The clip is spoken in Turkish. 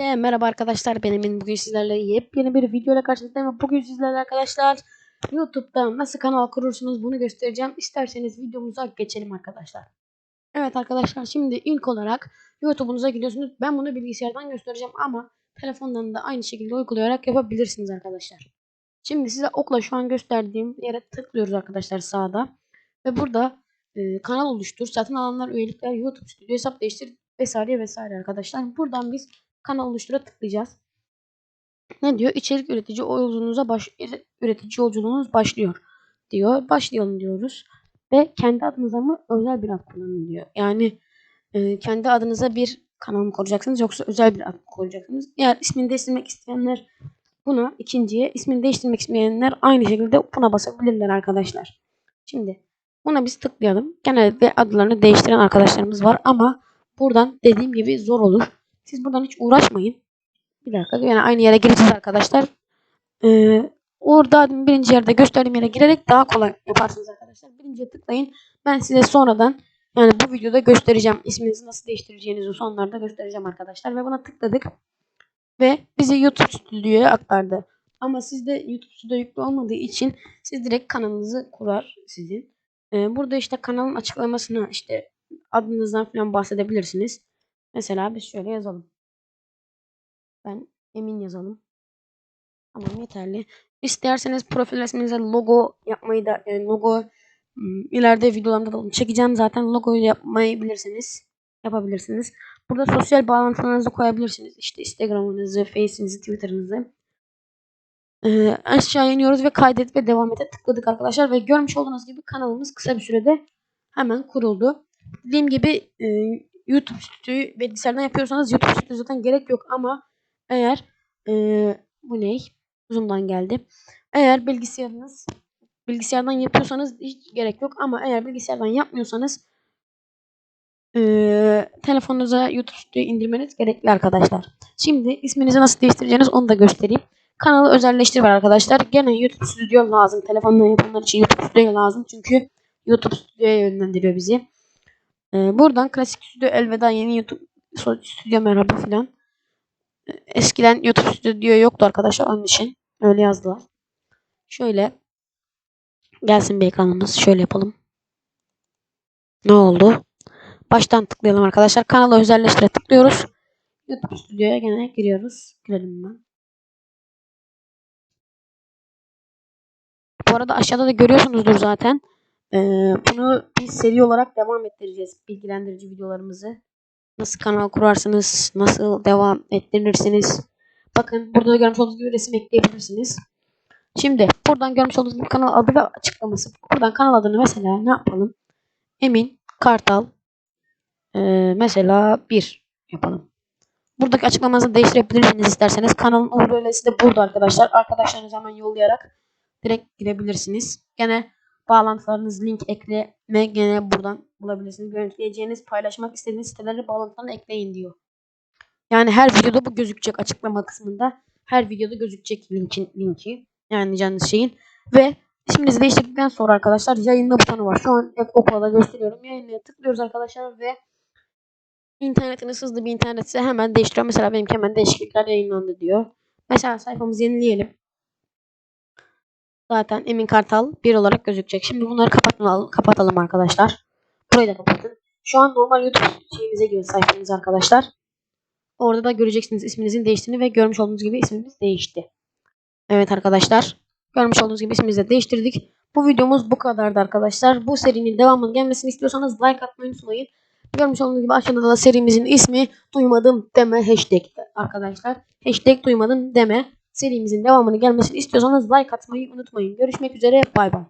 E, merhaba arkadaşlar benim bugün sizlerle yepyeni bir video ile karşınızdayım bugün sizlerle arkadaşlar YouTube'da nasıl kanal kurursunuz bunu göstereceğim. İsterseniz videomuza geçelim arkadaşlar. Evet arkadaşlar şimdi ilk olarak YouTube'unuza gidiyorsunuz. Ben bunu bilgisayardan göstereceğim ama telefondan da aynı şekilde uygulayarak yapabilirsiniz arkadaşlar. Şimdi size okla şu an gösterdiğim yere tıklıyoruz arkadaşlar sağda. Ve burada e, kanal oluştur, satın alanlar, üyelikler, YouTube stüdyo hesap değiştir vesaire vesaire arkadaşlar. Buradan biz kanal oluştura tıklayacağız. Ne diyor? İçerik üretici yolculuğunuza baş üretici yolculuğunuz başlıyor diyor. Başlayalım diyoruz. Ve kendi adınıza mı özel bir ad kullanın diyor. Yani e, kendi adınıza bir kanal mı kuracaksınız yoksa özel bir ad mı kuracaksınız? Eğer ismini değiştirmek isteyenler buna ikinciye, ismini değiştirmek isteyenler aynı şekilde buna basabilirler arkadaşlar. Şimdi buna biz tıklayalım. Genelde adlarını değiştiren arkadaşlarımız var ama buradan dediğim gibi zor olur. Siz buradan hiç uğraşmayın. Bir dakika yani aynı yere gireceğiz arkadaşlar. Ee, orada birinci yerde gösterdiğim yere girerek daha kolay yaparsınız arkadaşlar. Birinciye tıklayın. Ben size sonradan yani bu videoda göstereceğim. isminizi nasıl değiştireceğinizi sonlarda göstereceğim arkadaşlar. Ve buna tıkladık. Ve bizi YouTube Stüdyo'ya aktardı. Ama sizde YouTube Studio yüklü olmadığı için siz direkt kanalınızı kurar sizin. Ee, burada işte kanalın açıklamasını işte adınızdan falan bahsedebilirsiniz. Mesela biz şöyle yazalım. Ben emin yazalım. Tamam yeterli. İsterseniz profil resminize logo yapmayı da yani logo ileride videolarımda da çekeceğim zaten logoyu yapmayı bilirsiniz. Yapabilirsiniz. Burada sosyal bağlantılarınızı koyabilirsiniz. İşte Instagram'ınızı, Face'inizi, Twitter'ınızı. Ee, aşağı iniyoruz ve kaydet ve devam ete tıkladık arkadaşlar ve görmüş olduğunuz gibi kanalımız kısa bir sürede hemen kuruldu. Dediğim gibi e, YouTube stüdyoyu bilgisayardan yapıyorsanız YouTube stüdyo zaten gerek yok ama eğer e, bu ne? Zoom'dan geldi. Eğer bilgisayarınız bilgisayardan yapıyorsanız hiç gerek yok ama eğer bilgisayardan yapmıyorsanız e, telefonunuza YouTube stüdyoyu indirmeniz gerekli arkadaşlar. Şimdi isminizi nasıl değiştireceğiniz onu da göstereyim. Kanalı özelleştir var arkadaşlar. Gene YouTube stüdyo lazım. Telefonla yapanlar için YouTube stüdyo lazım. Çünkü YouTube stüdyoya yönlendiriyor bizi. Ee, buradan klasik stüdyo elveda yeni YouTube stüdyo merhaba filan. Ee, eskiden YouTube stüdyo yoktu arkadaşlar onun için. Öyle yazdılar. Şöyle gelsin bir ekranımız. Şöyle yapalım. Ne oldu? Baştan tıklayalım arkadaşlar. Kanalı özelleştire tıklıyoruz. YouTube stüdyoya gene giriyoruz. Girelim ben. Bu arada aşağıda da görüyorsunuzdur zaten. Ee, bunu biz seri olarak devam ettireceğiz. Bilgilendirici videolarımızı. Nasıl kanal kurarsınız? Nasıl devam ettirirsiniz? Bakın burada da görmüş olduğunuz gibi resim ekleyebilirsiniz. Şimdi buradan görmüş olduğunuz gibi kanal adı ve açıklaması. Buradan kanal adını mesela ne yapalım? Emin Kartal ee, mesela 1 yapalım. Buradaki açıklamanızı değiştirebilirsiniz isterseniz. Kanalın URL'si de burada arkadaşlar. Arkadaşlarınız hemen yollayarak direkt girebilirsiniz. Gene bağlantılarınız link ekleme gene buradan bulabilirsiniz. Görüntüleyeceğiniz, paylaşmak istediğiniz siteleri bağlantılarına ekleyin diyor. Yani her videoda bu gözükecek açıklama kısmında. Her videoda gözükecek linkin linki. Yani canınız şeyin. Ve isminizi değiştirdikten sonra arkadaşlar yayınla butonu var. Şu an hep okula gösteriyorum. Yayınlaya tıklıyoruz arkadaşlar ve internetiniz hızlı bir internetse hemen değiştiriyor. Mesela benimki hemen değişiklikler yayınlandı diyor. Mesela sayfamızı yenileyelim. Zaten Emin Kartal 1 olarak gözükecek. Şimdi bunları kapatalım, kapatalım arkadaşlar. Burayı da kapatın. Şu an normal YouTube şeyinize girin sayfanız arkadaşlar. Orada da göreceksiniz isminizin değiştiğini ve görmüş olduğunuz gibi ismimiz değişti. Evet arkadaşlar. Görmüş olduğunuz gibi ismimizi de değiştirdik. Bu videomuz bu kadardı arkadaşlar. Bu serinin devamının gelmesini istiyorsanız like atmayı unutmayın. Görmüş olduğunuz gibi aşağıda da serimizin ismi duymadım deme hashtag arkadaşlar. Hashtag duymadım deme serimizin devamını gelmesini istiyorsanız like atmayı unutmayın. Görüşmek üzere bay bay.